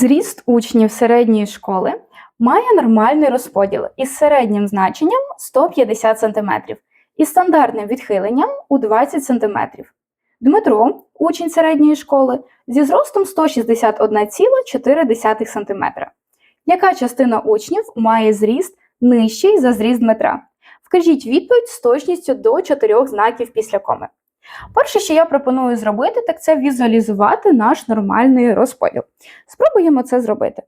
Зріст учнів середньої школи має нормальний розподіл із середнім значенням 150 см і стандартним відхиленням у 20 см. Дмитро, учень середньої школи, зі зростом 161,4 см. Яка частина учнів має зріст нижчий за зріст Дмитра? Вкажіть відповідь з точністю до 4 знаків після коми. Перше, що я пропоную зробити, так це візуалізувати наш нормальний розподіл. Спробуємо це зробити.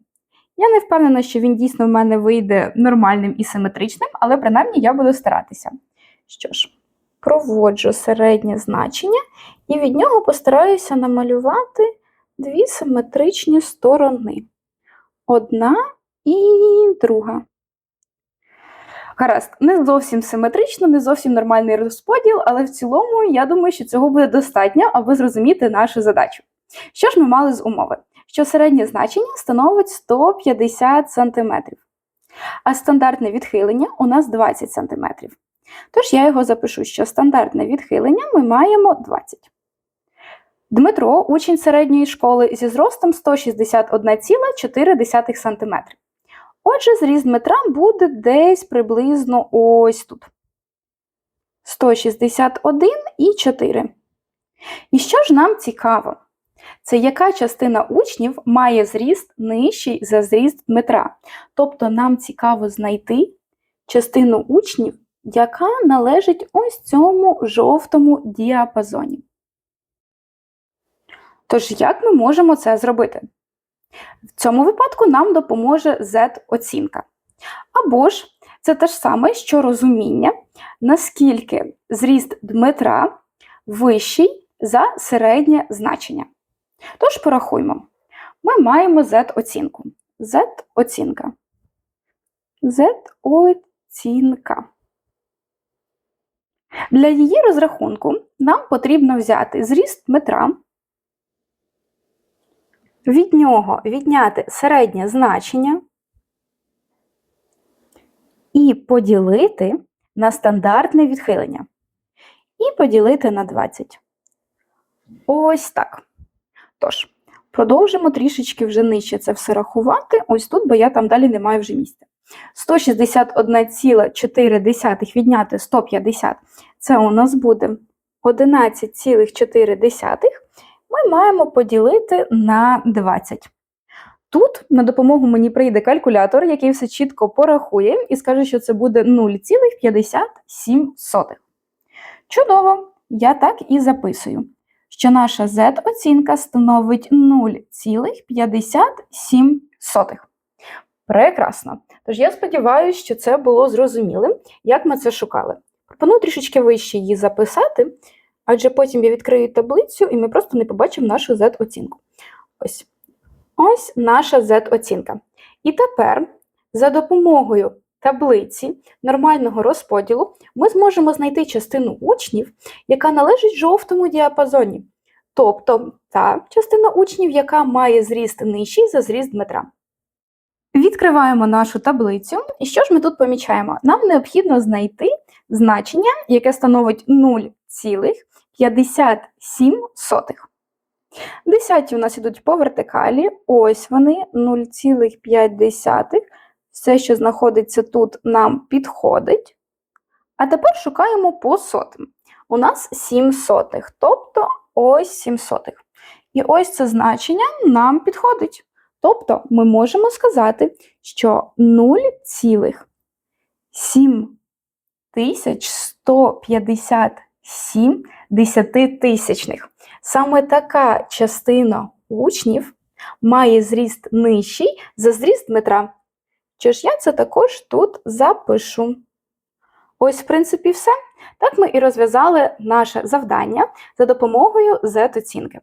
Я не впевнена, що він дійсно в мене вийде нормальним і симетричним, але принаймні я буду старатися. Що ж, проводжу середнє значення і від нього постараюся намалювати дві симетричні сторони. Одна і друга. Гаразд, не зовсім симетрично, не зовсім нормальний розподіл, але в цілому я думаю, що цього буде достатньо, аби зрозуміти нашу задачу. Що ж ми мали з умови? Що середнє значення становить 150 см, а стандартне відхилення у нас 20 см. Тож я його запишу, що стандартне відхилення ми маємо 20. Дмитро, учень середньої школи зі зростом 161,4 см. Отже, зріст Дмитра буде десь приблизно ось тут. 161,4. І що ж нам цікаво? Це яка частина учнів має зріст нижчий за зріст Дмитра. Тобто нам цікаво знайти частину учнів, яка належить ось цьому жовтому діапазоні. Тож, як ми можемо це зробити? В цьому випадку нам допоможе Z-оцінка. Або ж це те ж саме, що розуміння, наскільки зріст Дмитра вищий за середнє значення. Тож порахуємо. Ми маємо Z-оцінку. Z-оцінка. Z-оцінка. Для її розрахунку нам потрібно взяти зріст Дмитра, від нього відняти середнє значення і поділити на стандартне відхилення. І поділити на 20. Ось так. Тож, продовжимо трішечки вже нижче це все рахувати. Ось тут, бо я там далі не маю вже місця. 161,4 відняти 150 це у нас буде 11,4 ми маємо поділити на 20. Тут на допомогу мені прийде калькулятор, який все чітко порахує і скаже, що це буде 0,57. Чудово! Я так і записую, що наша Z-оцінка становить 0,57. Прекрасно! Тож я сподіваюся, що це було зрозумілим, як ми це шукали. Пропоную трішечки вище її записати, адже потім я відкрию таблицю і ми просто не побачимо нашу Z-оцінку. Ось. Ось наша Z-оцінка. І тепер за допомогою таблиці нормального розподілу ми зможемо знайти частину учнів, яка належить жовтому діапазоні. Тобто та частина учнів, яка має зріст нижчий за зріст Дмитра. Відкриваємо нашу таблицю, і що ж ми тут помічаємо? Нам необхідно знайти значення, яке становить 0,57. Десяті у нас йдуть по вертикалі, ось вони 0,5. Все, що знаходиться тут, нам підходить. А тепер шукаємо по сотим. У нас 7 сотих, тобто ось 7 сотих. І ось це значення нам підходить. Тобто ми можемо сказати, що 0,7157 десятитисячних. Саме така частина учнів має зріст нижчий за зріст Дмитра. Чи ж я це також тут запишу? Ось, в принципі, все. Так ми і розв'язали наше завдання за допомогою Z-оцінки.